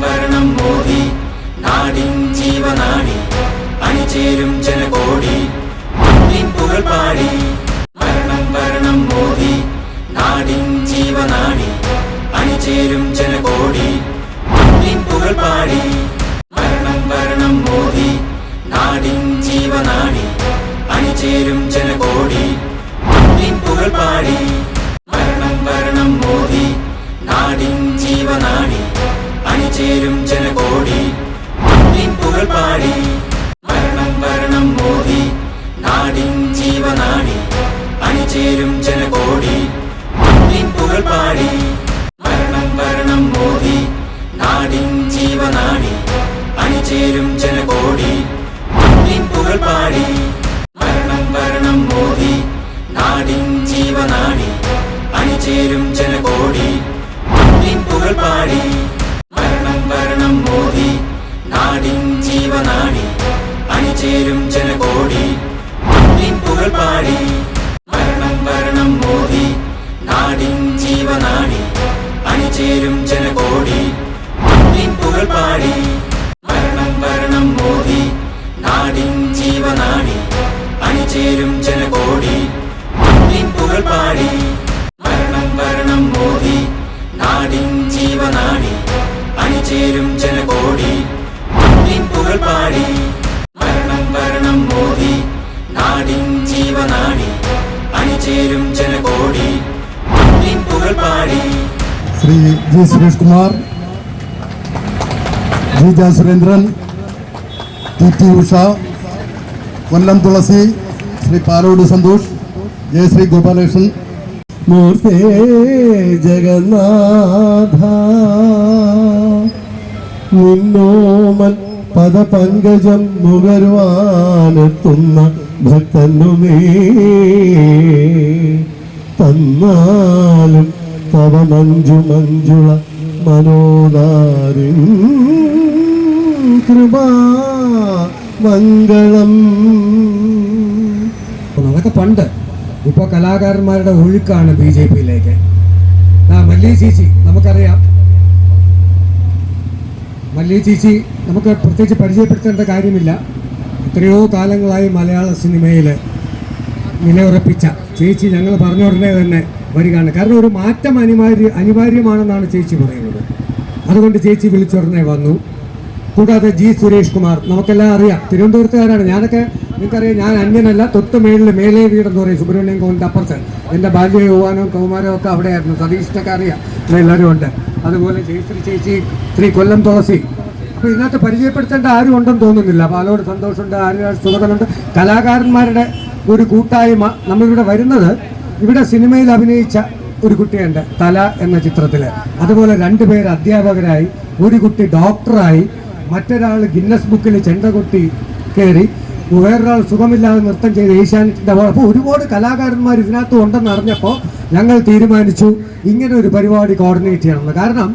വരണം മോദി നാടിൻ ജീവനാടി. അണിചേരും ജനകോടി. നിൻ പുകൾ പാടി. മരണം വരണം മോദി നാടിൻ ജീവനാടി. അണിചേരും ജനകോടി. നിൻ പുകൾ പാടി. മരണം വരണം മോദി നാടിൻ ജീവനാടി. അണിചേരും ജനകോടി. നിൻ പുകൾ പാടി. മരണം വരണം മോദി നാടിൻ ജീവനാടി. അണിചേരും ജനകോടി. നിൻ പുകൾ പാടി. മരണം വരണം മോദി. നാടിൻ ജീവനാടി. അണിചേരും ജനകോടി. നിൻ പുകൾ പാടി. മരണം വരണം മോദി. നാടിൻ ജീവനാടി. അണിചേരും ജനകോടി. നിൻ പുകൾ പാടി. മരണം വരണം മോദി. നാടിൻ ജീവനാടി. അണിചേരും ജനകോടി. നിൻ പുകൾ പാടി. അണിചേരും ജനകോടി. നിൻ പുകൾ പാടി. മരണം വരണം മോദി. നാടിൻ ജീവനാടി അണിചേരും ജനകോടി. നിൻ പുകൾ പാടി. മരണം വരണം മോദി. നാടിൻ ജീവനാടി അണിചേരും ജനകോടി. നിൻ പുകൾ പാടി. മരണം വരണം മോദി. നാടിൻ ജീവനാടി അണിചേരും ജനകോടി. നിൻ പുകൾ പാടി. ജീവനാടി അണിചേരും ജനകോടി. പുകൾ പാടി. Shri G Suresh Kumar Jeeja Surendran T T Usha Kollam Thulasi Shri Palode Santhosh Jayasree Gopalakrishnan. മൂർത്തേ Jagannatha. നിന്നോമൻ പദപങ്കജം നുകരുവാനെത്തുന്ന ഭക്തനു നീ. തന്നാലും തവ മഞ്ജു മഞ്ജുള മനോദാരി കൃപാ മംഗളം. അതൊക്കെ പണ്ട് ഇപ്പോൾ കലാകാരന്മാരുടെ ഒഴുക്കാണ് ബി ജെ പിയിലേക്ക്. ആ മല്ലി ചേച്ചി നമുക്കറിയാം മല്ലി ചേച്ചി നമുക്ക് പ്രത്യേകിച്ച് പരിചയപ്പെടുത്തേണ്ട കാര്യമില്ല. എത്രയോ കാലങ്ങളായി മലയാള സിനിമയിൽ നിലയുറപ്പിച്ച ചേച്ചി ഞങ്ങൾ പറഞ്ഞ ഉടനെ തന്നെ വരികയാണ്. കാരണം ഒരു മാറ്റം അനിവാര്യ അനിവാര്യമാണെന്നാണ് ചേച്ചി പറയുന്നത്. അതുകൊണ്ട് ചേച്ചി വിളിച്ചുടനെ വന്നു. കൂടാതെ ജി സുരേഷ് കുമാർ നമുക്കെല്ലാം അറിയാം. തിരുവനന്തപുരത്തുകാരാണ്. ഞാനൊക്കെ നിങ്ങൾക്കറിയാം ഞാൻ അന്യനല്ല തൊട്ട് മേളിൽ മേലേ വീടെന്ന് പറയും. സുബ്രഹ്മണ്യം കോവിന്റെ അപ്പുറത്ത്. എന്റെ ബാല്യ യൗവാനവും കൗമാരവും ഒക്കെ അവിടെയായിരുന്നു. സതീഷിനൊക്കെ അറിയാം. എല്ലാവരും ഉണ്ട്. അതുപോലെ ജയശ്രീ ചേച്ചി ശ്രീ കൊല്ലം തുളസി. അപ്പോൾ ഇതിനകത്ത് പരിചയപ്പെടുത്തേണ്ട ആരും ഉണ്ടെന്ന് തോന്നുന്നില്ല. പാലോട് സന്തോഷമുണ്ട് ആര്യാട് സുഗതനുണ്ട് കലാകാരന്മാരുടെ ഒരു കൂട്ടായ്മ നമ്മളിവിടെ വരുന്നത് ഇവിടെ സിനിമയിൽ അഭിനയിച്ച ഒരു കുട്ടിയുണ്ട് തല എന്ന ചിത്രത്തിൽ അതുപോലെ രണ്ടുപേർ അധ്യാപകരായി ഒരു കുട്ടി ഡോക്ടറായി മറ്റൊരാൾ ഗിന്നസ് ബുക്കിൽ ചെണ്ട കൊട്ടി കയറി. വേറൊരാൾ സുഖമില്ലാതെ നൃത്തം ചെയ്ത് ഏഷ്യാനെറ്റിന്റെ അപ്പോൾ ഒരുപാട് കലാകാരന്മാർ ഇതിനകത്ത് ഉണ്ടെന്ന് അറിഞ്ഞപ്പോൾ ഞങ്ങൾ തീരുമാനിച്ചു ഇങ്ങനെ ഒരു പരിപാടി കോർഡിനേറ്റ് ചെയ്യണമെന്ന്. കാരണം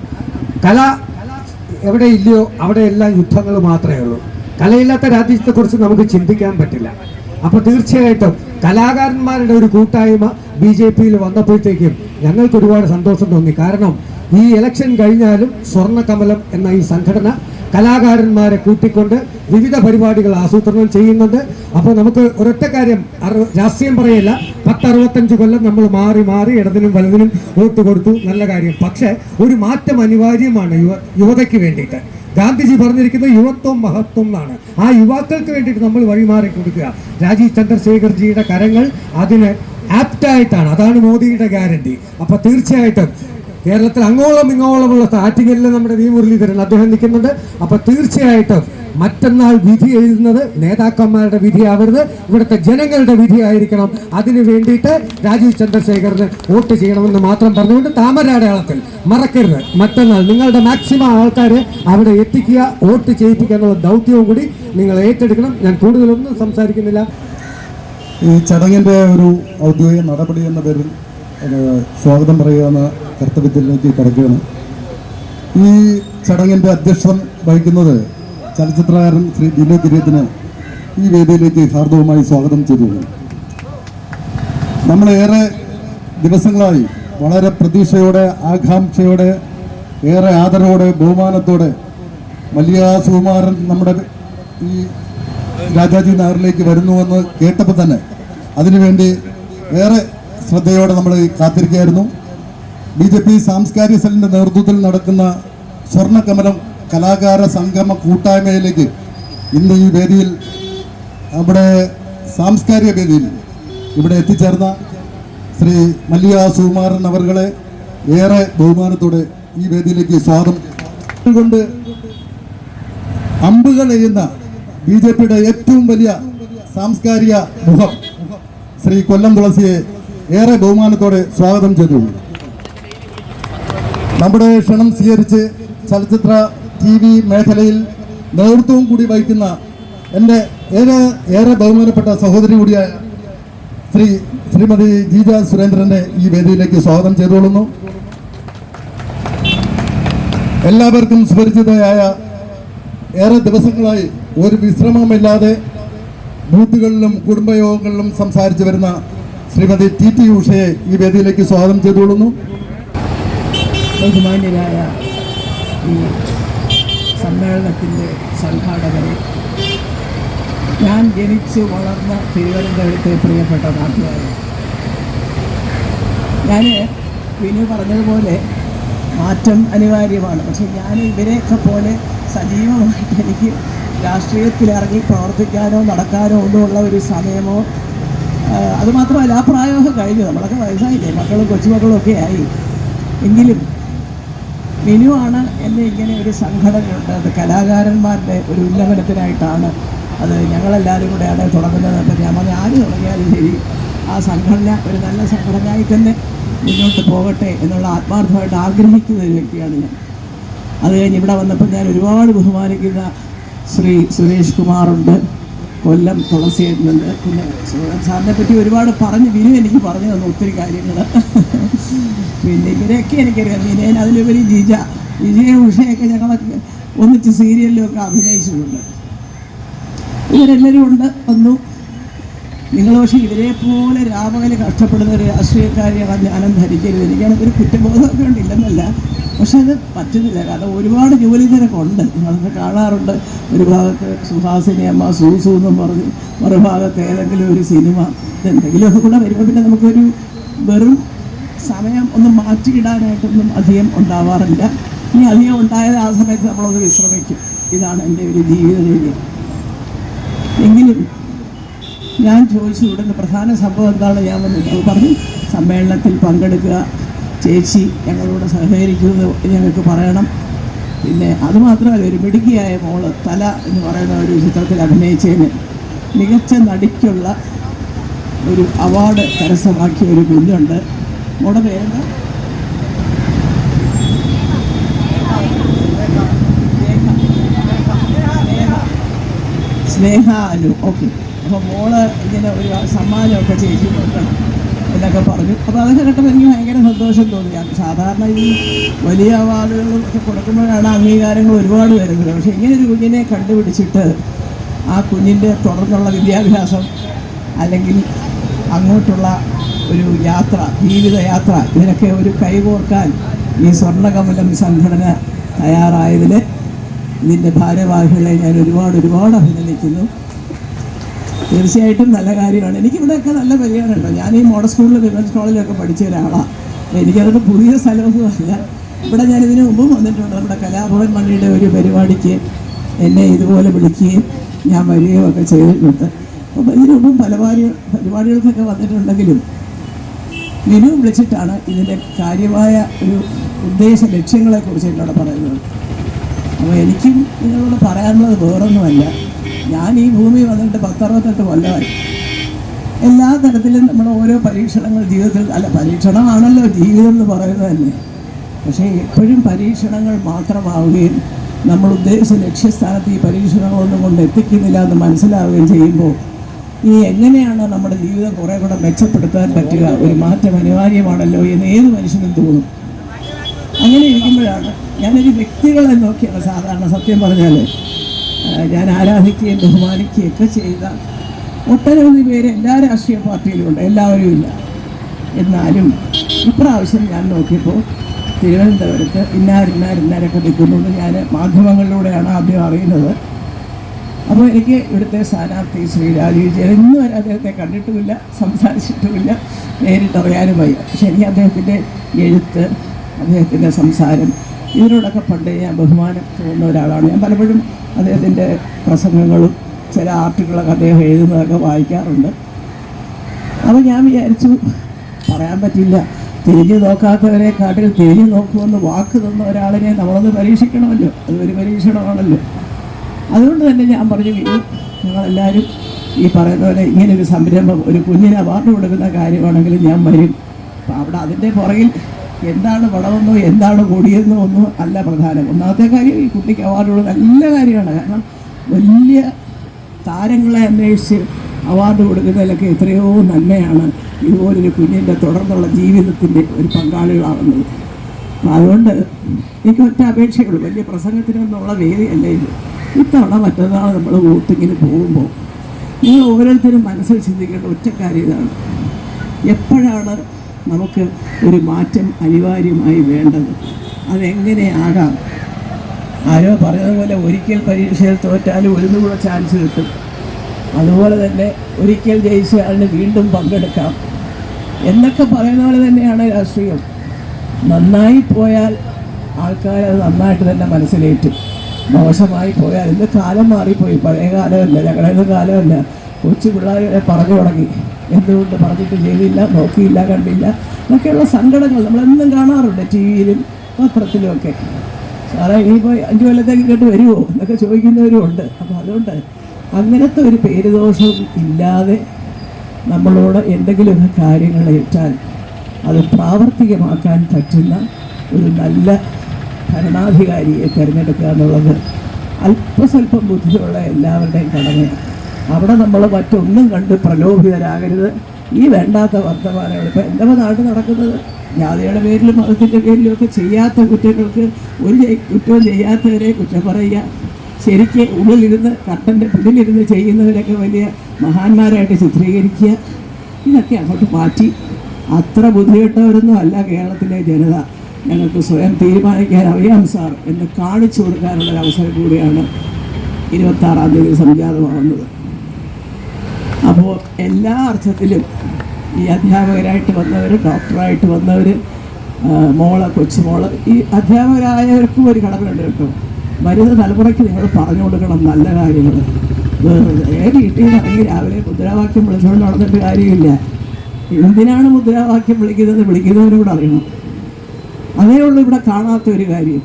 കല എവിടെ ഇല്ലയോ അവിടെയെല്ലാം യുദ്ധങ്ങൾ മാത്രമേ ഉള്ളൂ. കലയില്ലാത്ത രാജ്യത്തെക്കുറിച്ച് നമുക്ക് ചിന്തിക്കാൻ പറ്റില്ല. അപ്പോൾ തീർച്ചയായിട്ടും കലാകാരന്മാരുടെ ഒരു കൂട്ടായ്മ ബി ജെ പിയിൽ വന്നപ്പോഴത്തേക്കും ഞങ്ങൾക്ക് ഒരുപാട് സന്തോഷം തോന്നി. കാരണം ഈ ഇലക്ഷൻ കഴിഞ്ഞാലും സ്വർണ കമലം എന്ന ഈ സംഘടന കലാകാരന്മാരെ കൂട്ടിക്കൊണ്ട് വിവിധ പരിപാടികൾ ആസൂത്രണം ചെയ്യുന്നുണ്ട്. അപ്പോൾ നമുക്ക് ഒരൊറ്റ കാര്യം രാഷ്ട്രീയം പറയില്ല. പത്തറുപത്തഞ്ച് കൊല്ലം നമ്മൾ മാറി മാറി ഇടതിനും വലതിനും വോട്ട് കൊടുത്തു. നല്ല കാര്യം. പക്ഷേ ഒരു മാറ്റം അനിവാര്യമാണ് യുവ യുവതയ്ക്ക് വേണ്ടിയിട്ട്. ഗാന്ധിജി പറഞ്ഞിരിക്കുന്നത് യുവത്വം മഹത്വം എന്നാണ്. ആ യുവാക്കൾക്ക് വേണ്ടിയിട്ട് നമ്മൾ വഴിമാറി കൊടുക്കുക. രാജീവ് ചന്ദ്രശേഖർജിയുടെ കരങ്ങൾ അതിന് ആപ്റ്റായിട്ടാണ്. അതാണ് മോദിയുടെ ഗ്യാരണ്ടി. അപ്പോൾ തീർച്ചയായിട്ടും കേരളത്തിൽ അങ്ങോളം ഇങ്ങോളമുള്ള ആറ്റിങ്ങലിൽ നമ്മുടെ വി മുരളീധരൻ അദ്ദേഹം നിൽക്കുന്നുണ്ട്. അപ്പൊ തീർച്ചയായിട്ടും മറ്റന്നാൾ വിധി എഴുതുന്നത് നേതാക്കന്മാരുടെ വിധിയാവരുത്. ഇവിടുത്തെ ജനങ്ങളുടെ വിധിയായിരിക്കണം. അതിനു വേണ്ടിയിട്ട് രാജീവ് ചന്ദ്രശേഖറിന് വോട്ട് ചെയ്യണമെന്ന് മാത്രം പറഞ്ഞുകൊണ്ട് താമരടയാളത്തിൽ മറക്കരുത്. മറ്റന്നാൾ നിങ്ങളുടെ മാക്സിമം ആൾക്കാരെ അവിടെ എത്തിക്കുക വോട്ട് ചെയ്യിപ്പിക്കുക എന്നുള്ള ദൗത്യവും കൂടി നിങ്ങൾ ഏറ്റെടുക്കണം. ഞാൻ കൂടുതലൊന്നും സംസാരിക്കുന്നില്ല. ഈ ചടങ്ങിന്റെ ഒരു ഔദ്യോഗിക നടപടി എന്ന പേരിൽ സ്വാഗതം പറയുക എന്ന കർത്തവ്യത്തിലേക്ക് കടക്കുകയാണ്. ഈ ചടങ്ങിന്റെ അധ്യക്ഷം വഹിക്കുന്നത് ചലച്ചിത്രകാരൻ ശ്രീ ദിലീപ് ദിലീപിന് ഈ വേദിയിലേക്ക് ഹാർദവുമായി സ്വാഗതം ചെയ്തു. നമ്മളേറെ ദിവസങ്ങളായി വളരെ പ്രതീക്ഷയോടെ ആകാംക്ഷയോടെ ഏറെ ആദരവോടെ ബഹുമാനത്തോടെ മല്ലിക സുകുമാരൻ നമ്മുടെ ഈ രാജാജി നഗറിലേക്ക് വരുന്നുവെന്ന് കേട്ടപ്പോൾ തന്നെ അതിനുവേണ്ടി ഏറെ ശ്രദ്ധയോടെ നമ്മൾ കാത്തിരിക്കുകയായിരുന്നു. ബി ജെ പി സാംസ്കാരിക സെല്ലിന്റെ നേതൃത്വത്തിൽ നടക്കുന്ന സ്വർണകമലം കലാകാര സംഗമ കൂട്ടായ്മയിലേക്ക് ഇന്ന് ഈ വേദിയിൽ നമ്മുടെ സാംസ്കാരിക വേദിയിൽ ഇവിടെ എത്തിച്ചേർന്ന ശ്രീ മല്ലിക സുകുമാരൻ അവർകളെ ഏറെ ബഹുമാനത്തോടെ ഈ വേദിയിലേക്ക് സ്വാഗതം. കൊണ്ട് അമ്പുകൾ എഴുന്ന ബി ജെ പിയുടെ ഏറ്റവും വലിയ സാംസ്കാരിക മുഖം ശ്രീ കൊല്ലം തുളസിയെ ഏറെ ബഹുമാനത്തോടെ സ്വാഗതം ചെയ്തു നമ്മുടെ ക്ഷണം സ്വീകരിച്ച് ചലച്ചിത്ര ടി വി മേഖലയിൽ നേതൃത്വവും കൂടി വഹിക്കുന്ന എന്റെ ഏറെ ഏറെ ബഹുമാനപ്പെട്ട സഹോദരി കൂടിയായ ശ്രീ ശ്രീമതി ജീജ സുരേന്ദ്രനെ ഈ വേദിയിലേക്ക് സ്വാഗതം ചെയ്തുകൊള്ളുന്നു. എല്ലാവർക്കും സുപരിചിതയായ ഏറെ ദിവസങ്ങളായി ഒരു വിശ്രമമില്ലാതെ ബൂത്തുകളിലും കുടുംബയോഗങ്ങളിലും സംസാരിച്ചു വരുന്ന ശ്രീമതി ടി ടി ഉഷയെ ഈ വേദിയിലേക്ക് സ്വാഗതം ചെയ്തുകൊള്ളുന്നു. ബഹുമാന്യരായ ഈ സമ്മേളനത്തിന്റെ സംഘാടകരെ ഞാൻ ജനിച്ചു വളർന്ന തിരുവനന്തപുരത്തെ പ്രിയപ്പെട്ട നാട്ടുകാരെ ഞാൻ വിനു പറഞ്ഞതുപോലെ മാറ്റം അനിവാര്യമാണ്. പക്ഷേ ഞാൻ ഇവരെയൊക്കെ പോലെ സജീവമായിട്ട് എനിക്ക് രാഷ്ട്രീയത്തിലിറങ്ങി പ്രവർത്തിക്കാനോ നടക്കാനോ ഒന്നുമുള്ള ഒരു സമയമോ അതുമാത്രമല്ല ആ പ്രായമൊക്കെ കഴിഞ്ഞു. നമ്മളൊക്കെ വയസ്സായില്ലേ? മക്കളും കൊച്ചുമക്കളും ഒക്കെ ആയി. എങ്കിലും മിനുവാണ് എന്നെ ഇങ്ങനെ ഒരു സംഘടനയുണ്ട്. അത് കലാകാരന്മാരുടെ ഒരു ഉന്നമനത്തിനായിട്ടാണ് അത് ഞങ്ങളെല്ലാവരും കൂടെയാണ് തുടങ്ങുന്നത്. അപ്പം ഞാൻ പറഞ്ഞു ആര് തുടങ്ങിയാലും ശരി ആ സംഘടന ഒരു നല്ല സംഘടനയായി തന്നെ മുന്നോട്ട് പോകട്ടെ എന്നുള്ള ആത്മാർത്ഥമായിട്ട് ആഗ്രഹിക്കുന്ന ഒരു വ്യക്തിയാണ് ഞാൻ. അത് കഴിഞ്ഞ് ഇവിടെ വന്നപ്പോൾ ഞാൻ ഒരുപാട് ബഹുമാനിക്കുന്ന ശ്രീ സുരേഷ് കുമാറുണ്ട്. കൊല്ലം തുളസിയേട്ടനുണ്ട് പിന്നെ സുരേഷ് സാറിനെ പറ്റി ഒരുപാട് പറഞ്ഞ് വിനു എനിക്ക് പറഞ്ഞു തന്നു ഒത്തിരി കാര്യങ്ങൾ പിന്നെ ഇവരെയൊക്കെ എനിക്കറിയാം. വിനയൻ അതിലുപരി ജിജ. വിജയ ഉഷയൊക്കെ ഞങ്ങളൊക്കെ ഒന്നിച്ച് സീരിയലിലൊക്കെ അഭിനയിച്ചിട്ടുണ്ട്. ഇവരെല്ലാവരും ഉണ്ട്. വന്നു. നിങ്ങൾ പക്ഷേ ഇവരെ പോലെ രാമകൽ കഷ്ടപ്പെടുന്ന ഒരു രാഷ്ട്രീയക്കാരിയാണ് ഞാനും ധരിക്കരുത് എനിക്കാണ് ഒരു കുറ്റബോധമൊക്കെ ഉണ്ട് ഇല്ലെന്നല്ല പക്ഷെ അത് പറ്റുന്നില്ല. കാരണം ഒരുപാട് ജോലി തിരക്കുണ്ട് നിങ്ങളൊക്കെ കാണാറുണ്ട്. ഒരു ഭാഗത്ത് സുഹാസിനി അമ്മ സൂസു എന്നും പറഞ്ഞ് മറുഭാഗത്ത് ഏതെങ്കിലും ഒരു സിനിമ ഇതെന്തെങ്കിലും എന്തെങ്കിലുമൊക്കെ കൂടെ വരുമ്പോൾ പിന്നെ നമുക്കൊരു വെറും സമയം ഒന്ന് മാറ്റിയിടാനായിട്ടൊന്നും അധികം ഉണ്ടാവാറില്ല. ഇനി അധികം ഉണ്ടായത് ആ സമയത്ത് നമ്മളൊന്ന് വിശ്രമിക്കും. ഇതാണ് എന്റെ ഒരു ജീവിത രീതി. എങ്കിലും ഞാൻ ചോദിച്ചു ഇവിടുന്ന് പ്രധാന സംഭവം എന്താണ് ഞാൻ വന്ന്. പറഞ്ഞു സമ്മേളനത്തിൽ പങ്കെടുക്കുക. ചേച്ചി ഞങ്ങളോട് സഹകരിക്കുന്നത് ഞങ്ങൾക്ക് പറയണം. പിന്നെ അതുമാത്രമല്ല ഒരു മിടുക്കിയായ മോൾ തല എന്ന് പറയുന്ന ഒരു ചിത്രത്തിൽ അഭിനയിച്ചതിന് മികച്ച നടിക്കുള്ള ഒരു അവാർഡ് കരസ്ഥമാക്കിയ ഒരു കുഞ്ഞുണ്ട്. മോളുടെ പേരെന്താ? സ്നേഹ അനു. ഓക്കെ. അപ്പോൾ മോൾ ഇങ്ങനെ ഒരു സമ്മാനമൊക്കെ ചേച്ചി കൊടുക്കണം എന്നൊക്കെ പറഞ്ഞു. അപ്പോൾ അതൊക്കെ കേട്ടപ്പോൾ എനിക്ക് ഭയങ്കര സന്തോഷം തോന്നി. സാധാരണ ഈ വലിയ അവാർഡുകളും ഒക്കെ കൊടുക്കുമ്പോഴാണ് അംഗീകാരങ്ങൾ ഒരുപാട് വരുന്നത്. പക്ഷേ ഇങ്ങനെ ഒരു കുഞ്ഞിനെ കണ്ടുപിടിച്ചിട്ട് ആ കുഞ്ഞിന്റെ തുടർന്നുള്ള വിദ്യാഭ്യാസം അല്ലെങ്കിൽ അങ്ങോട്ടുള്ള ഒരു യാത്ര ജീവിതയാത്ര ഇതിനൊക്കെ ഒരു കൈകോർക്കാൻ ഈ സ്വർണകമലം സംഘടന തയ്യാറായതിൽ ഇതിന്റെ ഭാരവാഹികളെ ഞാൻ ഒരുപാട് ഒരുപാട് അഭിനന്ദിക്കുന്നു. തീർച്ചയായിട്ടും നല്ല കാര്യമാണ്. എനിക്കിവിടെയൊക്കെ നല്ല പരിഗണനയുണ്ട് ഞാൻ ഈ മോഡൽ സ്കൂളിൽ വിമൻസ് കോളേജിലൊക്കെ പഠിച്ച ഒരാളാണ് എനിക്കതൊക്കെ പുതിയ സ്ഥലമൊന്നുമല്ല. ഇവിടെ ഞാൻ ഇതിനു മുമ്പും വന്നിട്ടുണ്ട്. നമ്മുടെ കലാഭവൻ മണിയുടെ ഒരു പരിപാടിക്ക് എന്നെ ഇതുപോലെ വിളിക്കുകയും ഞാൻ വരികയും ഒക്കെ ചെയ്തിട്ടുണ്ട്. അപ്പോൾ ഇതിനു മുമ്പും പല പാരി- പരിപാടികൾക്കൊക്കെ വന്നിട്ടുണ്ടെങ്കിലും വിനു വിളിച്ചിട്ടാണ് ഇതിന്റെ കാര്യമായ ഒരു ഉദ്ദേശ ലക്ഷ്യങ്ങളെക്കുറിച്ച് എന്നോട് പറയുന്നത്. അപ്പോൾ എനിക്കും നിങ്ങളോട് പറയാനുള്ളത് വേറൊന്നുമല്ല. ഞാൻ ഈ ഭൂമി വന്നിട്ട് പത്തറുപത്തെട്ട് കൊല്ലമായി. എല്ലാ തരത്തിലും നമ്മൾ ഓരോ പരീക്ഷണങ്ങൾ ജീവിതത്തിൽ അല്ല പരീക്ഷണമാണല്ലോ ജീവിതം എന്ന് പറയുന്നത് തന്നെ. പക്ഷേ എപ്പോഴും പരീക്ഷണങ്ങൾ മാത്രമാവുകയും നമ്മൾ ഉദ്ദേശിച്ച ലക്ഷ്യസ്ഥാനത്ത് ഈ പരീക്ഷണങ്ങളൊന്നും കൊണ്ട് എത്തിക്കുന്നില്ല എന്ന് മനസ്സിലാവുകയും ചെയ്യുമ്പോൾ ഈ എങ്ങനെയാണ് നമ്മുടെ ജീവിതം കുറേ കൂടെ മെച്ചപ്പെടുത്താൻ പറ്റുക? ഒരു മാറ്റം അനിവാര്യമാണല്ലോ എന്ന് ഏത് മനുഷ്യനും തോന്നും. അങ്ങനെ ഇരിക്കുമ്പോഴാണ് ഞാനൊരു വ്യക്തികളെ നോക്കിയാണ് സാധാരണ സത്യം പറഞ്ഞാൽ ഞാൻ ആരാധിക്കുകയും ബഹുമാനിക്കുകയും ഒക്കെ ചെയ്ത ഒട്ടനവധി പേര് എല്ലാ രാഷ്ട്രീയ പാർട്ടിയിലും ഉണ്ട് എല്ലാവരും ഇല്ല. എന്നാലും ഇപ്രാവശ്യം ഞാൻ നോക്കിയപ്പോൾ തിരുവനന്തപുരത്ത് ഇന്നാരിന്നാരിന്നാരൊക്കെ നിൽക്കുന്നു എന്ന് ഞാൻ മാധ്യമങ്ങളിലൂടെയാണ് ആദ്യം അറിയുന്നത്. അപ്പോൾ എനിക്ക് ഇവിടുത്തെ സ്ഥാനാർത്ഥി ശ്രീ രാജീവ് ജയൻ ഇന്നും വരെ അദ്ദേഹത്തെ കണ്ടിട്ടുമില്ല സംസാരിച്ചിട്ടുമില്ല. നേരിട്ട് അറിയാനും വയ്യ. പക്ഷേ എനിക്ക് അദ്ദേഹത്തിന്റെ എഴുത്ത് അദ്ദേഹത്തിന്റെ സംസാരം ഇതിനോടൊക്കെ പണ്ട് ഞാൻ ബഹുമാനം തോന്നുന്ന ഒരാളാണ്. ഞാൻ പലപ്പോഴും അദ്ദേഹത്തിന്റെ പ്രസംഗങ്ങളും ചില ആർട്ടിക്കിളൊക്കെ അദ്ദേഹം എഴുതുന്നതൊക്കെ വായിക്കാറുണ്ട്. അപ്പോൾ ഞാൻ വിചാരിച്ചു പറയാൻ പറ്റില്ല. തിരിഞ്ഞു നോക്കാത്തവരെ കാട്ടിൽ തിരിഞ്ഞു നോക്കുമെന്ന് വാക്ക് തന്ന ഒരാളിനെ നമ്മളൊന്ന് പരീക്ഷിക്കണമല്ലോ. അത് ഒരു പരീക്ഷണമാണല്ലോ. അതുകൊണ്ട് തന്നെ ഞാൻ പറഞ്ഞു "വീണു, ഞങ്ങളെല്ലാവരും ഈ പറയുന്ന പോലെ ഇങ്ങനെ ഒരു സംരംഭം ഒരു കുഞ്ഞിന് അവാർഡ് കൊടുക്കുന്ന കാര്യമാണെങ്കിൽ ഞാൻ വരും. അപ്പം അവിടെ അതിന്റെ പുറകിൽ എന്താണ് വളവെന്നോ എന്താണ് കൊടിയെന്നോ ഒന്നും അല്ല പ്രധാനം. ഒന്നാമത്തെ കാര്യം ഈ കുട്ടിക്ക് അവാർഡുള്ള നല്ല കാര്യമാണ്. കാരണം വലിയ താരങ്ങളെ അന്വേഷിച്ച് അവാർഡ് കൊടുക്കുന്നതിലൊക്കെ എത്രയോ നന്മയാണ് ഇതുപോലൊരു കുഞ്ഞിന്റെ തുടർന്നുള്ള ജീവിതത്തിന്റെ ഒരു പങ്കാളികളാവുന്നത് അതുകൊണ്ട് എനിക്ക് ഒറ്റ അപേക്ഷയുള്ളൂ. വലിയ പ്രസംഗത്തിനൊന്നുള്ള വേദിയല്ല ഇത്. ഇത്തവണ മറ്റന്നാൾ നമ്മൾ വോട്ടിങ്ങിന് പോകുമ്പോൾ നിങ്ങൾ ഓരോരുത്തരും മനസ്സിൽ ചിന്തിക്കേണ്ട ഒറ്റ കാര്യം ഇതാണ്. എപ്പോഴാണ് നമുക്ക് ഒരു മാറ്റം അനിവാര്യമായി വേണ്ടത്. അതെങ്ങനെയാകാം? ആരോ പറഞ്ഞതുപോലെ ഒരിക്കൽ പരീക്ഷയിൽ തോറ്റാലും ഒരു ചാൻസ് കിട്ടും. അതുപോലെ തന്നെ ഒരിക്കൽ ജയിച്ചയാളിന് വീണ്ടും പങ്കെടുക്കാം. എന്നൊക്കെ പറയുന്ന പോലെ തന്നെയാണ് രാഷ്ട്രീയം. നന്നായി പോയാൽ ആൾക്കാർ അത് നന്നായിട്ട് തന്നെ മനസ്സിലേറ്റും. മോശമായി പോയാൽ ഇന്ന് കാലം മാറിപ്പോയി. പഴയ കാലമല്ല ഞങ്ങളുടെ കാലമല്ല. കൊച്ചു പിള്ളേരെ പറഞ്ഞു തുടങ്ങി. എന്തുകൊണ്ട് പറഞ്ഞിട്ട് ചെയ്തില്ല നോക്കിയില്ല കണ്ടില്ല എന്നൊക്കെയുള്ള സങ്കടങ്ങൾ നമ്മളെന്നും കാണാറുണ്ട് ടി വിയിലും പത്രത്തിലും ഒക്കെ. സാറേ ഇനിയിപ്പോൾ അഞ്ച് കൊല്ലത്തേക്ക് ഇങ്ങോട്ട് വരുമോ എന്നൊക്കെ ചോദിക്കുന്നവരും ഉണ്ട്. അപ്പോൾ അതുകൊണ്ട് അങ്ങനത്തെ ഒരു പേരുദോഷം ഇല്ലാതെ നമ്മളോട് എന്തെങ്കിലും കാര്യങ്ങൾ ഏറ്റാൽ അത് പ്രാവർത്തികമാക്കാൻ പറ്റുന്ന ഒരു നല്ല ഭരണാധികാരിയെ തിരഞ്ഞെടുക്കുക എന്നുള്ളത് അല്പസ്വല്പം ബുദ്ധിയുള്ള എല്ലാവരുടെയും കടമയാണ്. അവിടെ നമ്മൾ മറ്റൊന്നും കണ്ട് പ്രലോഭിതരാകരുത് ഈ വേണ്ടാത്ത വർത്തമാനങ്ങൾ ഇപ്പം എന്റെ നാട് നടക്കുന്നത് ജാതിയുടെ പേരിലും മതത്തിന്റെ പേരിലും ഒക്കെ ചെയ്യാത്ത കുറ്റങ്ങൾക്ക് ഒരു കുറ്റവും ചെയ്യാത്തവരെ കുറ്റം പറയുക. ശരിക്ക് ഉള്ളിലിരുന്ന് കട്ടന്റെ പിന്നിലിരുന്ന് ചെയ്യുന്നവരൊക്കെ വലിയ മഹാന്മാരായിട്ട് ചിത്രീകരിക്കുക. ഇതൊക്കെ അങ്ങോട്ട് മാറ്റി. അത്ര ബുദ്ധിമുട്ടവരൊന്നും അല്ല കേരളത്തിലെ ജനത. ഞങ്ങൾക്ക് സ്വയം തീരുമാനിക്കാൻ അറിയാം സാർ. എന്ന് കാണിച്ചു കൊടുക്കാനുള്ളൊരവസരം കൂടിയാണ് ഇരുപത്താറാം തീയതി സംജാതമാവുന്നത്. അപ്പോൾ എല്ലാ അർത്ഥത്തിലും ഈ അധ്യാപകരായിട്ട് വന്നവർ ഡോക്ടറായിട്ട് വന്നവർ മോൾ കൊച്ചുമോൾ ഈ അധ്യാപകരായവർക്കും ഒരു കടമയുണ്ട് കേട്ടോ. വരുന്ന തലമുറയ്ക്ക് നിങ്ങൾ പറഞ്ഞു കൊടുക്കണം നല്ല കാര്യങ്ങൾ. നിന്ന് ഇറങ്ങി രാവിലെ മുദ്രാവാക്യം വിളിച്ചുകൊണ്ട് നടന്നിട്ട് കാര്യമില്ല. എന്തിനാണ് മുദ്രാവാക്യം വിളിക്കുന്നത് വിളിക്കുന്നവരോട് അറിയണം. അതേ ഉള്ളൂ ഇവിടെ കാണാത്ത ഒരു കാര്യം.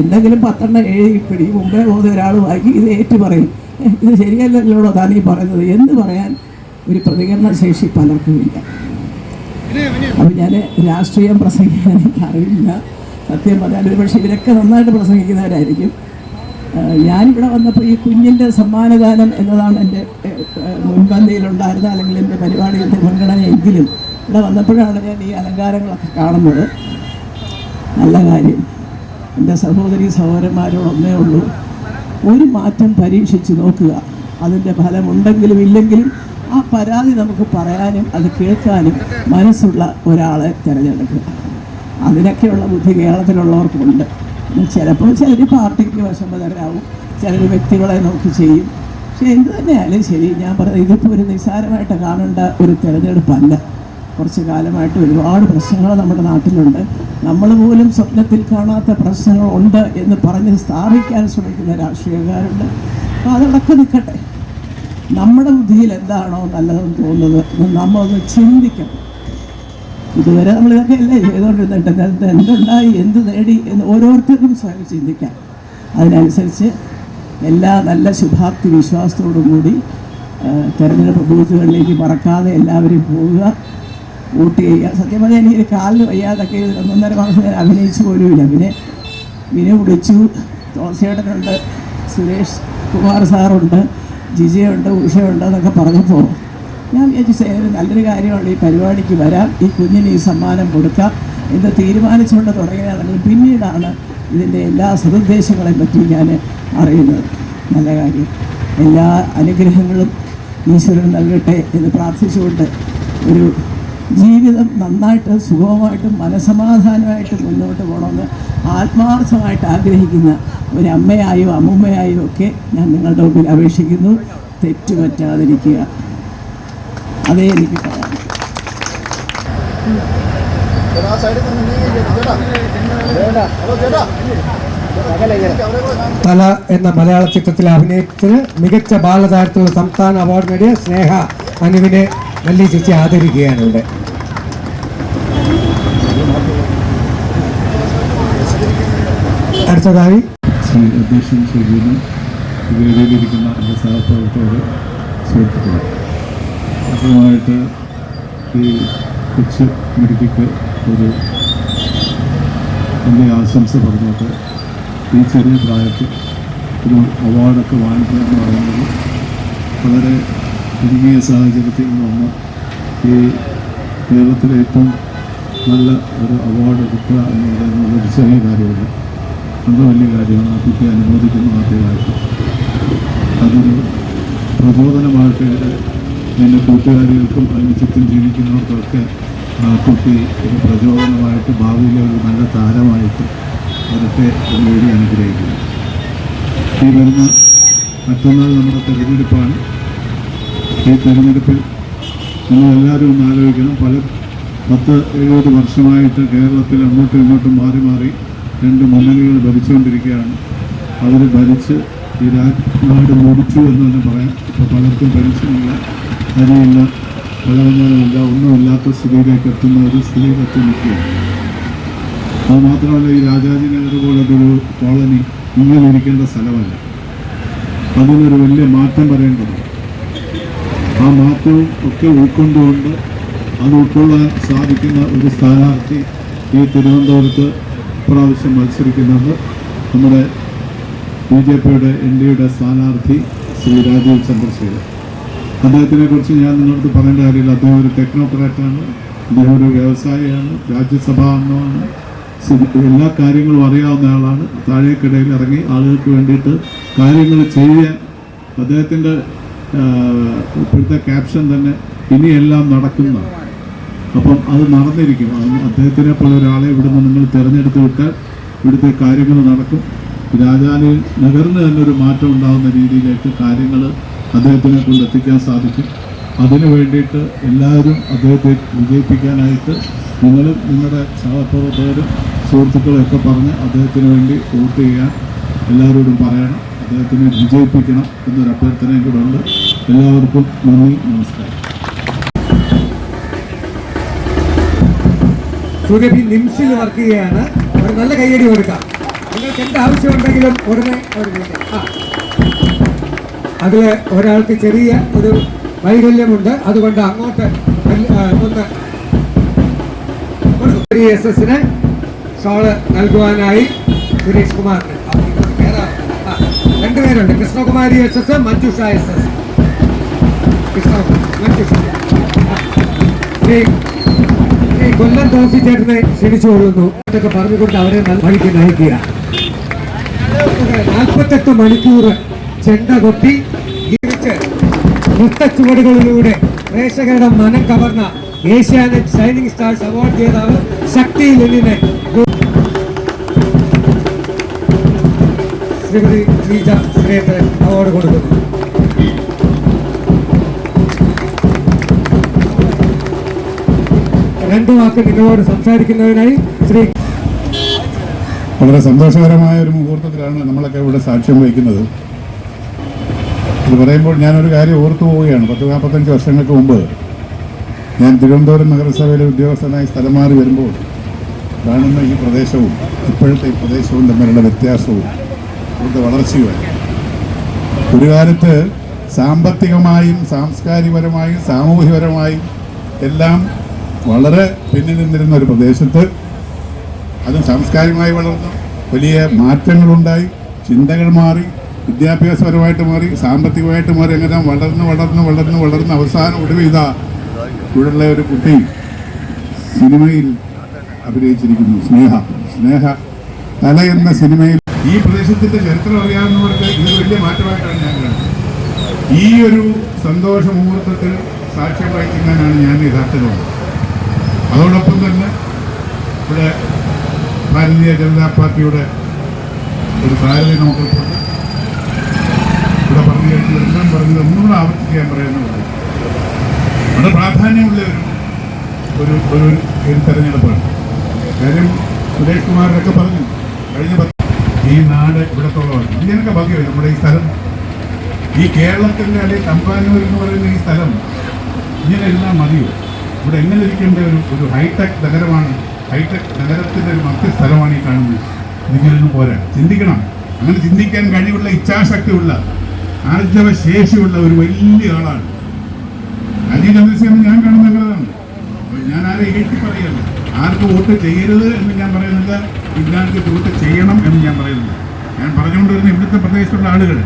എന്തെങ്കിലും പത്തെണ്ണം ഏഴ് പിടി മുമ്പേ പോകുന്ന ഒരാൾ വായിക്കും ഇത് ഏറ്റു പറയും. ഇത് ശരിയല്ലല്ലോ താനീ പറയുന്നത്? എന്ന് പറയാൻ ഒരു പ്രതികരണ ശേഷി പലർക്കുമില്ല അപ്പം ഞാൻ രാഷ്ട്രീയം പ്രസംഗിക്കാൻ എനിക്ക് അറിയില്ല സത്യം പറഞ്ഞാൽ ഒരു പക്ഷേ ഇവരൊക്കെ നന്നായിട്ട് പ്രസംഗിക്കുന്നവരായിരിക്കും. ഞാനിവിടെ വന്നപ്പോൾ ഈ കുഞ്ഞിന്റെ സമ്മാനദാനം എന്നതാണ് എന്റെ മുൻപന്തിയിലുണ്ടായിരുന്ന അല്ലെങ്കിൽ എന്റെ പരിപാടിയുടെ മുൻഗണന എങ്കിലും ഇവിടെ വന്നപ്പോഴാണ് ഞാൻ ഈ അലങ്കാരങ്ങളൊക്കെ കാണുന്നത്. നല്ല കാര്യം. എന്റെ സഹോദരി സഹോദരന്മാരോട് ഒന്നേ ഉള്ളൂ. ഒരു മാറ്റം പരീക്ഷിച്ച് നോക്കുക. അതിന്റെ ഫലമുണ്ടെങ്കിലും ഇല്ലെങ്കിലും ആ പരാതി നമുക്ക് പറയാനും അത് കേൾക്കാനും മനസ്സുള്ള ഒരാളെ തിരഞ്ഞെടുക്കുക. അതിനൊക്കെയുള്ള ബുദ്ധി കേരളത്തിലുള്ളവർക്കുണ്ട്. ചിലപ്പോൾ ചിലർ പാർട്ടിക്ക് വിഷമതരാവും ചിലർ വ്യക്തികളെ നോക്കി ചെയ്യും. പക്ഷെ എന്ത് തന്നെയായാലും ശരി ഞാൻ പറഞ്ഞത് ഇതിപ്പോൾ ഒരു നിസ്സാരമായിട്ട് കാണേണ്ട ഒരു തിരഞ്ഞെടുപ്പല്ല. കുറച്ച് കാലമായിട്ട് ഒരുപാട് പ്രശ്നങ്ങൾ നമ്മുടെ നാട്ടിലുണ്ട്. നമ്മൾ പോലും സ്വപ്നത്തിൽ കാണാത്ത പ്രശ്നങ്ങളുണ്ട് എന്ന് പറഞ്ഞ് സ്ഥാപിക്കാൻ ശ്രമിക്കുന്ന രാഷ്ട്രീയക്കാരുണ്ട്. അപ്പോൾ അതടക്കം നിൽക്കട്ടെ. നമ്മുടെ ബുദ്ധിയിൽ എന്താണോ നല്ലതെന്ന് തോന്നുന്നത് നമ്മളൊന്ന് ചിന്തിക്കണം. ഇതുവരെ നമ്മൾ ഇതൊക്കെ അല്ലേ ചെയ്തുകൊണ്ടിരുന്നിട്ട് എന്തുണ്ടായി? എന്ത് നേടി? എന്ന് ഓരോരുത്തർക്കും സ്വയം ചിന്തിക്കാം. അതിനനുസരിച്ച് എല്ലാ നല്ല ശുഭാപ്തി വിശ്വാസത്തോടും കൂടി തെരഞ്ഞെടുപ്പ് ബൂത്തുകളിലേക്ക് മറക്കാതെ എല്ലാവരും പോവുക. വോട്ട് ചെയ്യുക സത്യം പറഞ്ഞാൽ എനിക്ക് കാലിന് വയ്യാതൊക്കെ ഒന്നൊന്നര മാസം ഞാൻ അഭിനയിച്ചു പോലുമില്ല. പിന്നെ വിനു വിളിച്ചു. തോസേട്ടനുണ്ട് സുരേഷ് കുമാർ സാറുണ്ട് ജിജയുണ്ട് ഉഷയുണ്ട് എന്നൊക്കെ പറഞ്ഞപ്പോൾ ഞാൻ വിചാരിച്ചു നല്ലൊരു കാര്യമാണ് ഈ പരിപാടിക്ക് വരാം. ഈ കുഞ്ഞിന് ഈ സമ്മാനം കൊടുക്കാം. എന്ന് തീരുമാനിച്ചുകൊണ്ട് തുടങ്ങിയതാണെങ്കിൽ പിന്നീടാണ് ഇതിന്റെ എല്ലാ സതുദ്ദേശങ്ങളെ പറ്റി ഞാൻ അറിയുന്നത്. നല്ല കാര്യം. എല്ലാ അനുഗ്രഹങ്ങളും ഈശ്വരൻ നൽകട്ടെ എന്ന് പ്രാർത്ഥിച്ചുകൊണ്ട് ഒരു ജീവിതം നന്നായിട്ട് സുഖമായിട്ടും മനസമാധാനമായിട്ട് മുന്നോട്ട് പോകണമെന്ന് ആത്മാർത്ഥമായിട്ട് ആഗ്രഹിക്കുന്ന ഒരു അമ്മയായോ അമ്മുമ്മയായോ ഒക്കെ ഞാൻ നിങ്ങളുടെ മുമ്പിൽ അപേക്ഷിക്കുന്നു. തെറ്റുപറ്റാതിരിക്കുക അതേ എനിക്ക് പറയാം. തല എന്ന മലയാള ചിത്രത്തിലെ അഭിനയത്തിന് മികച്ച ബാലതാരത്തിലുള്ള സംസ്ഥാന അവാർഡ് നേടിയ സ്നേഹ അനുവിനെ മല്ലി ചേച്ചി ആദരിക്കുകയാണ് ഇവിടെ. അടുത്തതായി. ശ്രീ അധ്യക്ഷൻ ശ്രീജിന് വേദിയിലിരിക്കുന്ന എന്റെ സഹപ്രവർത്തകർ സുഹൃത്തുക്കൾ അതുമായിട്ട് ഈ കൊച്ചു മെഡിക്കക്ക് ഒരു എന്റെ ആശംസ പറഞ്ഞിട്ട് ഈ ചെറിയ പ്രായത്തിൽ ഒരു അവാർഡൊക്കെ വാങ്ങിക്കുക എന്ന് പറയുന്നത് വളരെ ഇടുങ്ങിയ സാഹചര്യത്തിൽ നിന്ന് ഈ കേരളത്തിലെ ഏറ്റവും നല്ല ഒരു അവാർഡ് കിട്ടുക എന്ന് പറയുന്നത് ഒരു ചെറിയ കാര്യമല്ല. അത് വലിയ കാര്യമാണ്. ആ കുട്ടിയെ അനുമോദിക്കുന്നു ആദ്യമായിട്ട് അതൊരു പ്രചോദനമായിട്ട് എന്റെ കൂട്ടുകാരികൾക്കും അതിന് ചുറ്റും ജീവിക്കുന്നവർക്കൊക്കെ ആ കുട്ടി ഒരു പ്രചോദനമായിട്ട് ഭാവിയിലെ ഒരു നല്ല താരമായിട്ട് എന്ന് വേണ്ടി അനുഗ്രഹിക്കുന്നു. ഈ വരുന്ന മറ്റന്നാൾ നമ്മുടെ തെരഞ്ഞെടുപ്പാണ്. ഈ തെരഞ്ഞെടുപ്പിൽ നിങ്ങളെല്ലാവരും ഒന്ന് ആലോചിക്കണം. പല പത്ത് എഴുപത് വർഷമായിട്ട് കേരളത്തിൽ അങ്ങോട്ടും ഇങ്ങോട്ടും മാറി മാറി രണ്ട് മുന്നണികൾ ഭരിച്ചുകൊണ്ടിരിക്കുകയാണ്. അവർ ഭരിച്ച് ഈ നാട് മുടിച്ചു എന്ന് തന്നെ പറയാം. ഇപ്പോൾ പലർക്കും പെൻഷനില്ല അരിയില്ല വെള്ളവഞ്ഞാലുമില്ല ഒന്നുമില്ലാത്ത സ്ഥിതിയിലേക്ക് എത്തുന്ന ഒരു സ്ഥിതിയിൽ എത്തി നിൽക്കുകയാണ് അത് മാത്രമല്ല ഈ രാജാജി നഗർ പോലൊരു കോളനി ഇങ്ങനെ ഇരിക്കേണ്ട സ്ഥലമല്ല. അതിനൊരു വലിയ മാറ്റം പറയേണ്ടതുണ്ട് ആ മാറ്റവും ഒക്കെ ഉൾക്കൊണ്ടുകൊണ്ട് അത് ഉൾക്കൊള്ളാൻ സാധിക്കുന്ന ഒരു സ്ഥാനാർത്ഥി ഈ തിരുവനന്തപുരത്ത് പ്രാവശ്യം മത്സരിക്കുന്നത് നമ്മുടെ ബി ജെ പിയുടെ എൻ ഡിയുടെ സ്ഥാനാർത്ഥി ശ്രീ രാജീവ് ചന്ദ്രശേഖർ അദ്ദേഹത്തിനെ കുറിച്ച് ഞാൻ നിങ്ങളടുത്ത് പറയേണ്ട കാര്യമില്ല. അദ്ദേഹം ഒരു ടെക്നോക്രാറ്റാണ്. അദ്ദേഹം ഒരു വ്യവസായിയാണ്. രാജ്യസഭാ അംഗമാണ്. എല്ലാ കാര്യങ്ങളും അറിയാവുന്ന ആളാണ്. താഴേക്കിടയിൽ ഇറങ്ങി ആളുകൾക്ക് വേണ്ടിയിട്ട് കാര്യങ്ങൾ ചെയ്യാൻ അദ്ദേഹത്തിന്റെ ഇപ്പോഴത്തെ ക്യാപ്ഷൻ തന്നെ ഇനിയെല്ലാം നടക്കുന്ന. അപ്പം അത് നടന്നിരിക്കും. അദ്ദേഹത്തിനെ പോലെ ഒരാളെ ഇവിടുന്ന് നിങ്ങൾ തിരഞ്ഞെടുത്ത് വിട്ടാൽ ഇവിടുത്തെ കാര്യങ്ങൾ നടക്കും. രാജാനി നഗറിന് തന്നെ ഒരു മാറ്റം ഉണ്ടാകുന്ന രീതിയിലേക്ക് കാര്യങ്ങൾ അദ്ദേഹത്തിനെ കൊണ്ട് എത്തിക്കാൻ സാധിക്കും. അതിനു വേണ്ടിയിട്ട് എല്ലാവരും അദ്ദേഹത്തെ വിജയിപ്പിക്കാനായിട്ട് നിങ്ങളും നിങ്ങളുടെ സഹപ്രവർത്തകരും സുഹൃത്തുക്കളും ഒക്കെ പറഞ്ഞ് അദ്ദേഹത്തിന് വേണ്ടി വോട്ട് ചെയ്യാൻ എല്ലാവരോടും പറയണം. അദ്ദേഹത്തിനെ വിജയിപ്പിക്കണം എന്നൊരു അഭ്യർത്ഥനയും കൂടെ ഉണ്ട് എല്ലാവർക്കും നന്ദി നമസ്കാരം. സുരഭി നിംസിൽ വർക്ക് ചെയ്യുകയാണ് ഒരു നല്ല കൈയടി കൊടുക്കാം. നിങ്ങൾക്ക് എന്ത് ആവശ്യമുണ്ടെങ്കിലും ഉടനെ അതിൽ ഒരാൾക്ക് ചെറിയ ഒരു വൈകല്യമുണ്ട്. അതുകൊണ്ട് അങ്ങോട്ട് ഷോൾ നൽകുവാനായി സുരേഷ് കുമാറിന്. രണ്ടുപേരുണ്ട്. Krishnakumari S S Manjusha S S Kollam തോസി ചേട്ടനെ ക്ഷണിച്ചുകൊള്ളുന്നു എന്നൊക്കെ പറഞ്ഞുകൊണ്ട് അവരെ വഴിക്ക് നയിക്കുക നാൽപ്പത്തെട്ട് മണിക്കൂർ ചെണ്ട കൊട്ടി ജീവിച്ച് നൃത്തച്ചുവടുകളിലൂടെ പ്രേക്ഷകരുടെ മനം കവർന്ന ഏഷ്യാനെറ്റ് ഷൈനിങ് സ്റ്റാർസ് അവാർഡ് ജേതാവ് ശക്തി ലെനിനെ ശ്രീമതി ശ്രീജ സുരേന്ദ്രൻ അവാർഡ് കൊടുക്കുന്നു രണ്ടു വാക്ക് നിങ്ങളോട് സംസാരിക്കുന്നതിനായി ശ്രീ വളരെ സന്തോഷകരമായ ഒരു മുഹൂർത്തത്തിലാണ് നമ്മളൊക്കെ ഇവിടെ സാക്ഷ്യം വഹിക്കുന്നത്. ഇത് പറയുമ്പോൾ ഞാനൊരു കാര്യം ഓർത്തു പോവുകയാണ്. പത്ത് നാൽപ്പത്തഞ്ച് വർഷങ്ങൾക്ക് മുമ്പ് ഞാൻ തിരുവനന്തപുരം നഗരസഭയിലെ ഉദ്യോഗസ്ഥനായി സ്ഥലം മാറി വരുമ്പോൾ കാണുന്ന ഈ പ്രദേശവും ഇപ്പോഴത്തെ ഈ പ്രദേശവും തമ്മിലുള്ള വ്യത്യാസവും ഇവിടുത്തെ വളർച്ചയുമായി ഒരു കാലത്ത് സാമ്പത്തികമായും സാംസ്കാരികപരമായും സാമൂഹികപരമായും എല്ലാം വളരെ പിന്നിൽ നിന്നിരുന്ന ഒരു പ്രദേശത്ത് അത് സാംസ്കാരികമായി വളർന്നു. വലിയ മാറ്റങ്ങളുണ്ടായി. ചിന്തകൾ മാറി. വിദ്യാഭ്യാസപരമായിട്ട് മാറി. സാമ്പത്തികമായിട്ട് മാറി. അങ്ങനെ വളർന്ന് വളർന്ന് വളർന്ന് വളർന്ന് അവസാനം ഒടുവിൽ ഇതാ ഇവിടെയുള്ള ഒരു കുട്ടി സിനിമയിൽ അഭിനയിച്ചിരിക്കുന്നു. സ്നേഹ. സ്നേഹ തല എന്ന സിനിമയിൽ ഈ പ്രദേശത്തിന്റെ ചരിത്രം അറിയാവുന്നവർക്ക് ഇത് വലിയ മാറ്റമായിട്ടാണ് ഞാൻ കാണുന്നത് ഈ ഒരു സന്തോഷ മുഹൂർത്തത്തിൽ സാക്ഷ്യം വഹിക്കുന്നതിനാണ് ഞാൻ വന്നത് അതോടൊപ്പം തന്നെ ഇവിടെ ഭാരതീയ ജനതാ പാർട്ടിയുടെ ഒരു സാരഥി നമുക്കിപ്പോൾ ഇവിടെ പറഞ്ഞു കഴിഞ്ഞു എല്ലാം പറഞ്ഞത് ഒന്നുകൂടെ ആവർത്തിക്കാൻ പറയുന്നു വളരെ പ്രാധാന്യമുള്ള ഒരു ഒരു ഒരു തെരഞ്ഞെടുപ്പാണ്. കാര്യം സുരേഷ് കുമാറിനൊക്കെ പറഞ്ഞു കഴിഞ്ഞ ഈ നാട് ഇവിടത്തോളമാണ്. ഇതിനൊക്കെ ഭാഗ്യമായി. നമ്മുടെ ഈ സ്ഥലം ഈ കേരളത്തിന്റെ അല്ലെങ്കിൽ തമ്പാനൂർ എന്ന് പറയുന്ന ഈ സ്ഥലം ഇങ്ങനെ ഇരുന്നാൽ മതിയോ? ഇവിടെ എങ്ങനെ ഇരിക്കേണ്ട ഒരു ഒരു ഹൈടെക് നഗരമാണ്. ഹൈടെക് നഗരത്തിന്റെ ഒരു മധ്യ സ്ഥലമാണ് ഈ കാണുന്നത്. നിങ്ങളിന്ന് പോരാ. ചിന്തിക്കണം. അങ്ങനെ ചിന്തിക്കാൻ കഴിവുള്ള ഇച്ഛാശക്തിയുള്ള ആർജവ ശേഷിയുള്ള ഒരു വലിയ ആളാണ്. അജി ചന്ദ്രശേഖരൻ ഞാൻ കാണുന്ന ആളാണ് ഞാൻ ആരെ ഏറ്റി പറയല്ല. ആർക്ക് വോട്ട് ചെയ്യരുത് എന്ന് ഞാൻ പറയുന്നില്ല. ഇല്ലാർക്ക് വോട്ട് ചെയ്യണം എന്ന് ഞാൻ പറയുന്നില്ല. ഞാൻ പറഞ്ഞുകൊണ്ടിരുന്ന ഇവിടുത്തെ പ്രദേശത്തുള്ള ആളുകൾ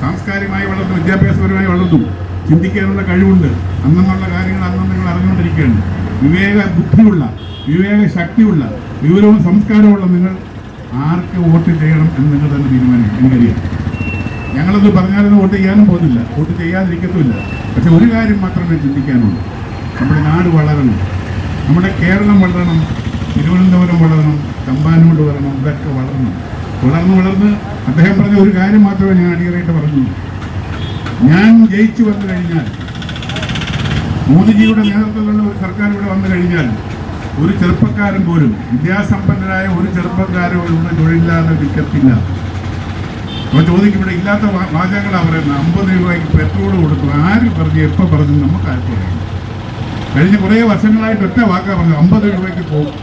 സാംസ്കാരികമായി വളർന്നു വിദ്യാഭ്യാസപരമായി വളർന്നു. ചിന്തിക്കാനുള്ള കഴിവുണ്ട്. അന്നുള്ള കാര്യങ്ങൾ അന്ന് നിങ്ങൾ അറിഞ്ഞുകൊണ്ടിരിക്കുകയാണ്. വിവേക ബുദ്ധിയുള്ള വിവേക ശക്തിയുള്ള വിവരവും സംസ്കാരമുള്ള നിങ്ങൾ ആർക്ക് വോട്ട് ചെയ്യണം എന്ന് നിങ്ങൾ തന്നെ തീരുമാനിക്കും. എനിക്കറിയാം ഞങ്ങളത് പറഞ്ഞാലൊന്നും വോട്ട് ചെയ്യാനും പോകുന്നില്ല. വോട്ട് ചെയ്യാതിരിക്കത്തുമില്ല. പക്ഷെ ഒരു കാര്യം മാത്രമേ ചിന്തിക്കാനുള്ളൂ. നമ്മുടെ നാട് വളരണം. നമ്മുടെ കേരളം വളരണം. തിരുവനന്തപുരം വളരണം. ചമ്പാനോട് വളരണം. ഇതൊക്കെ വളരണം. വളർന്ന് വളർന്ന് അദ്ദേഹം പറഞ്ഞ ഒരു കാര്യം മാത്രമേ ഞാൻ അടിയറായിട്ട് പറഞ്ഞു ഞാൻ ജയിച്ചു വന്നു കഴിഞ്ഞാൽ മോദിജിയുടെ നേതൃത്വത്തിലുള്ള ഒരു സർക്കാർ ഇവിടെ വന്നു കഴിഞ്ഞാൽ ഒരു ചെറുപ്പക്കാരൻ പോലും വിദ്യാസമ്പന്നരായ ഒരു ചെറുപ്പക്കാരൻ ഇവിടെ തൊഴിലില്ലാതെ നിൽക്കത്തില്ല. അപ്പോൾ ചോദിക്കും ഇവിടെ ഇല്ലാത്ത വാചകങ്ങളാണ് പറയുന്നത്. അമ്പത് രൂപയ്ക്ക് പെട്രോൾ കൊടുത്തു. ആര് പറഞ്ഞു? എപ്പോൾ പറഞ്ഞു? നമുക്ക് ആർക്കും അറിയാം കഴിഞ്ഞ കുറേ വർഷങ്ങളായിട്ട് ഒറ്റ വാക്കാ പറഞ്ഞു അമ്പത് രൂപയ്ക്ക് പോകും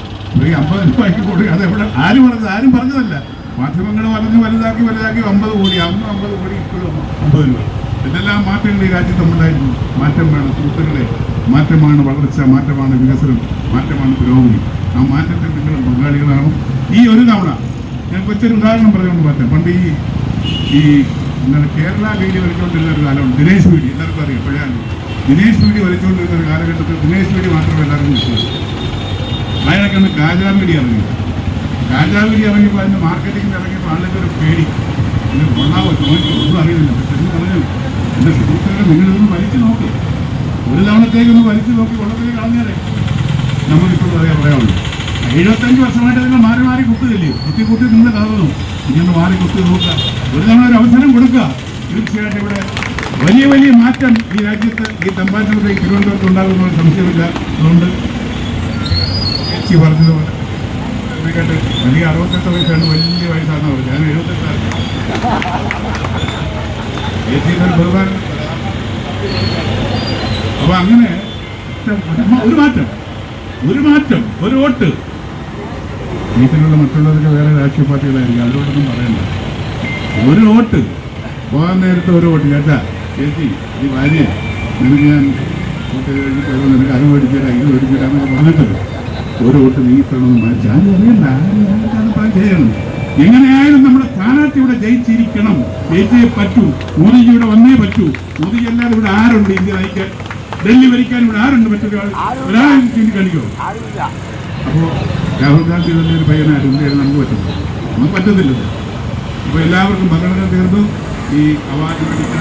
ഈ അമ്പത് രൂപയ്ക്ക് കൊടുക്കുക അത് എവിടെ ആരും പറഞ്ഞത്? ആരും പറഞ്ഞതല്ല. മാധ്യമങ്ങൾ പറഞ്ഞ് വലുതാക്കി വലുതാക്കി അമ്പത് കോടി. അന്ന് അമ്പത് കോടി ഇപ്പോഴും അമ്പത് രൂപ. എന്തെല്ലാം മാറ്റങ്ങൾ ഈ രാജ്യത്ത് ഉണ്ടായിരുന്നു മാറ്റം വേണം സുഹൃത്തുക്കളെ. മാറ്റമാണ് വളർച്ച മാറ്റമാണ് വികസനം മാറ്റമാണ് പുരോഗതി. ആ മാറ്റത്തിൽ നിങ്ങൾ പങ്കാളികളാണ് ഈ ഒരു തവണ ഞാൻ കൊച്ചൊരു ഉദാഹരണം പറഞ്ഞുകൊണ്ട് മാറ്റാം. പണ്ട് ഈ ഈ എന്താണ് കേരള വീഡിയോ വലിച്ചുകൊണ്ടിരുന്ന ഒരു കാലമുണ്ട് ദിനേശ് വീഡിയോ. എല്ലാവർക്കും അറിയാം. പഴയ ദിനേശ് വീഡിയോ വലിച്ചുകൊണ്ടിരുന്ന ഒരു കാലഘട്ടത്തിൽ ദിനേശ് വീഡിയോ മാത്രമേ എല്ലാവർക്കും കിട്ടുള്ളൂ. അതിനൊക്കെയാണ് ഗാജാ മീഡിയ ഇറങ്ങി. ഗാജാ വീഡിയോ ഇറങ്ങിയപ്പോൾ അതിന്റെ മാർക്കറ്റിംഗിൽ ഇറങ്ങിയപ്പോൾ ആളുകൾക്ക് ഒരു പേടി. ഇത് കൊള്ളാവോ ചോദിച്ചു ഒന്നും അറിയുന്നില്ല പക്ഷെ പറഞ്ഞു എന്റെ സുഹൃത്തുക്കളെ നിങ്ങളിതൊന്ന് വലിച്ചു നോക്ക്. ഒരു തവണത്തേക്കൊന്ന് വലിച്ചു നോക്കി കൊള്ളത്തേക്ക് കളഞ്ഞാലേ നമുക്കിപ്പോൾ പറയാൻ പറയാവുള്ളൂ. എഴുപത്തഞ്ച് വർഷമായിട്ട് നിങ്ങൾ മാറി മാറി കുത്തുകയില്ലയോ കുത്തി കുത്തി നിങ്ങൾ കാണുന്നു ഇങ്ങനെ മാറി കുത്തി നോക്കുക. ഒരു തവണ ഒരു അവസരം കൊടുക്കുക. തീർച്ചയായിട്ടും ഇവിടെ വലിയ വലിയ മാറ്റം ഈ രാജ്യത്ത് ഈ തമ്പാനൂരിൽ ഈ തിരുവനന്തപുരത്ത് ഉണ്ടാകുന്ന സംശയമില്ല. അതുകൊണ്ട് ചേച്ചി പറഞ്ഞതുപോലെ. കേട്ട് എനിക്ക് അറുപത്തെട്ട് വയസ്സാണ് വലിയ വയസ്സാണെന്ന് പറഞ്ഞു ഞാൻ എഴുപത്തെട്ടാണ് അപ്പൊ അങ്ങനെ ഒരു മാറ്റം ഒരു മാറ്റം ഒരു വോട്ട്. വീട്ടിലുള്ള മറ്റുള്ളവർക്ക് വേറെ രാഷ്ട്രീയ പാർട്ടികളായിരിക്കും അവരോടൊന്നും പറയണ്ട. ഒരു വോട്ട്. പോകാൻ നേരത്തെ ഒരു വോട്ട്. കേട്ടാ ചേച്ചി ഈ ഭാര്യ നിനക്ക് ഞാൻ വോട്ട് കഴിഞ്ഞിട്ട് നിനക്ക് അത് മേടിച്ചേരാ ഇത് മേടിച്ചേരാന്നൊക്കെ പറഞ്ഞിട്ട് ഒരു വോട്ട് നീ തരണമെന്ന് മാറ്റി ആരും അറിയണ്ട. ആരും ചെയ്യണം എങ്ങനെയായാലും നമ്മുടെ സ്ഥാനാർത്ഥി ഇവിടെ ജയിച്ചിരിക്കണം. ജയിച്ചേ പറ്റൂ. മോദിജി ഇവിടെ വന്നേ പറ്റൂ. മോദിജി അല്ലാതെ ഇവിടെ ആരുണ്ട്? ഇന്ത്യ നയിക്കാൻ ഡൽഹി ഭരിക്കാൻ ഇവിടെ ആരുണ്ട്? മറ്റൊരു ഒരാളും അപ്പോ അപ്പോൾ രാഹുൽ ഗാന്ധി തന്നെ ഒരു പയ്യനായിട്ട് ഇന്ത്യയിൽ നമുക്ക് പറ്റുന്നു നമുക്ക് പറ്റത്തില്ലല്ലോ. അപ്പോൾ എല്ലാവർക്കും ഭരണഘടന തീർന്നു. ഈ അവാർഡ് മേടിച്ച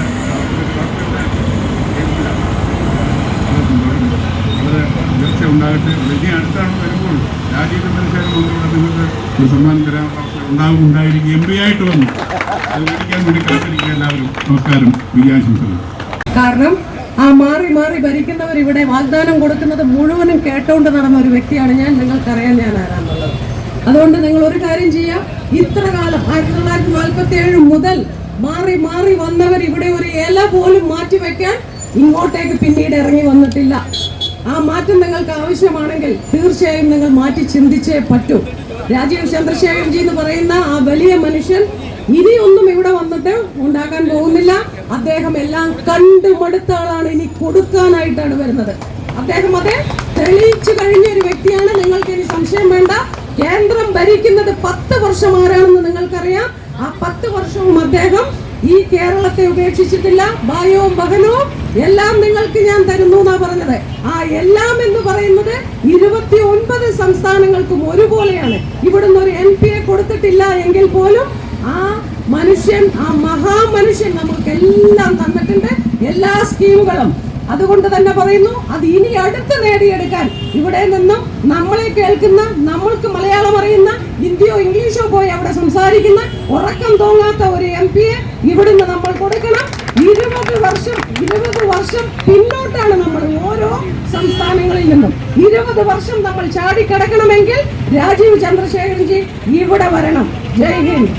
വളരെ ഉയർച്ച ഉണ്ടാകട്ടെ. വലിയ അടുത്താണ് വരുമ്പോൾ രാജീവ് ചന്ദ്രശേഖരൻ മന്ത്രിയുടെ നിങ്ങൾക്ക് ഒരു സമ്മാനം തരാനുള്ള ഉണ്ടാകും ഉണ്ടായിരിക്കും. എം പി ആയിട്ട് വന്നു. അത് മേടിക്കാൻ വേണ്ടി കാത്തിരിക്കുക എല്ലാവരും. നമസ്കാരം. വിജയാശംസകൾ കാരണം ആ മാറി മാറി ഭരിക്കുന്നവർ ഇവിടെ വാഗ്ദാനം കൊടുക്കുന്നത് മുഴുവനും കേട്ടോണ്ട് നടന്ന ഒരു വ്യക്തിയാണ് ഞാൻ. നിങ്ങൾക്കറിയാൻ ഞാൻ ആരാന്നുള്ളത്. അതുകൊണ്ട് നിങ്ങൾ ഒരു കാര്യം ചെയ്യാം. ഇത്ര കാലം ആയിരത്തി തൊള്ളായിരത്തി നാൽപ്പത്തി ഏഴ് മുതൽ മാറി മാറി വന്നവർ ഇവിടെ ഒരു ഇല പോലും മാറ്റി വെക്കാൻ ഇങ്ങോട്ടേക്ക് പിന്നീട് ഇറങ്ങി വന്നിട്ടില്ല. ആ മാറ്റം നിങ്ങൾക്ക് ആവശ്യമാണെങ്കിൽ തീർച്ചയായും നിങ്ങൾ മാറ്റി ചിന്തിച്ചേ പറ്റൂ. രാജീവ് ചന്ദ്രശേഖരൻജി എന്ന് പറയുന്ന ആ വലിയ മനുഷ്യൻ ഇനിയൊന്നും ഇവിടെ വന്നിട്ട് ഉണ്ടാക്കാൻ പോകുന്നില്ല. അദ്ദേഹം എല്ലാം കണ്ടു മടുത്ത ആളാണ്. ഇനി കൊടുക്കാനായിട്ടാണ് വരുന്നത്. അദ്ദേഹം അതെ തെളിയിച്ചു കഴിഞ്ഞ ഒരു വ്യക്തിയാണ്. നിങ്ങൾക്ക് ഇനി സംശയം വേണ്ട. കേന്ദ്രം ഭരിക്കുന്നത് പത്ത് വർഷം ആരാണെന്ന് നിങ്ങൾക്കറിയാം. ആ പത്ത് വർഷവും അദ്ദേഹം ഈ കേരളത്തെ ഉപേക്ഷിച്ചിട്ടില്ല. ഭായവും ബഹനവും എല്ലാം നിങ്ങൾക്ക് ഞാൻ തരുന്നു എന്നാ പറഞ്ഞത്. ആ എല്ലാം എന്ന് പറയുന്നത് ഇരുപത്തി ഒൻപത് സംസ്ഥാനങ്ങൾക്കും ഒരുപോലെയാണ്. ഇവിടുന്ന് ഒരു എം പിയെ കൊടുത്തിട്ടില്ല എങ്കിൽ പോലും ആ മനുഷ്യൻ ആ മഹാമനുഷ്യൻ നമുക്കെല്ലാം തന്നിട്ടുണ്ട് എല്ലാ സ്കീമുകളും. അതുകൊണ്ട് തന്നെ പറയുന്നു അത് ഇനി അടുത്ത് നേടിയെടുക്കാൻ ഇവിടെ നിന്നും നമ്മളെ കേൾക്കുന്ന നമ്മൾക്ക് മലയാളം അറിയുന്ന ഹിന്ദിയോ ഇംഗ്ലീഷോ പോയി അവിടെ സംസാരിക്കുന്ന ഉറക്കം തോന്നാത്ത ഒരു എം പിയെ ഇവിടുന്ന് നമ്മൾ കൊടുക്കണം. ഇരുപത് വർഷം ഇരുപത് വർഷം പിന്നോട്ടാണ് നമ്മൾ ഓരോ സംസ്ഥാനങ്ങളിൽ നിന്നും. ഇരുപത് വർഷം നമ്മൾ ചാടിക്കടക്കണമെങ്കിൽ രാജീവ് ചന്ദ്രശേഖരൻജി ഇവിടെ വരണം. ജയ് ഹിന്ദ്.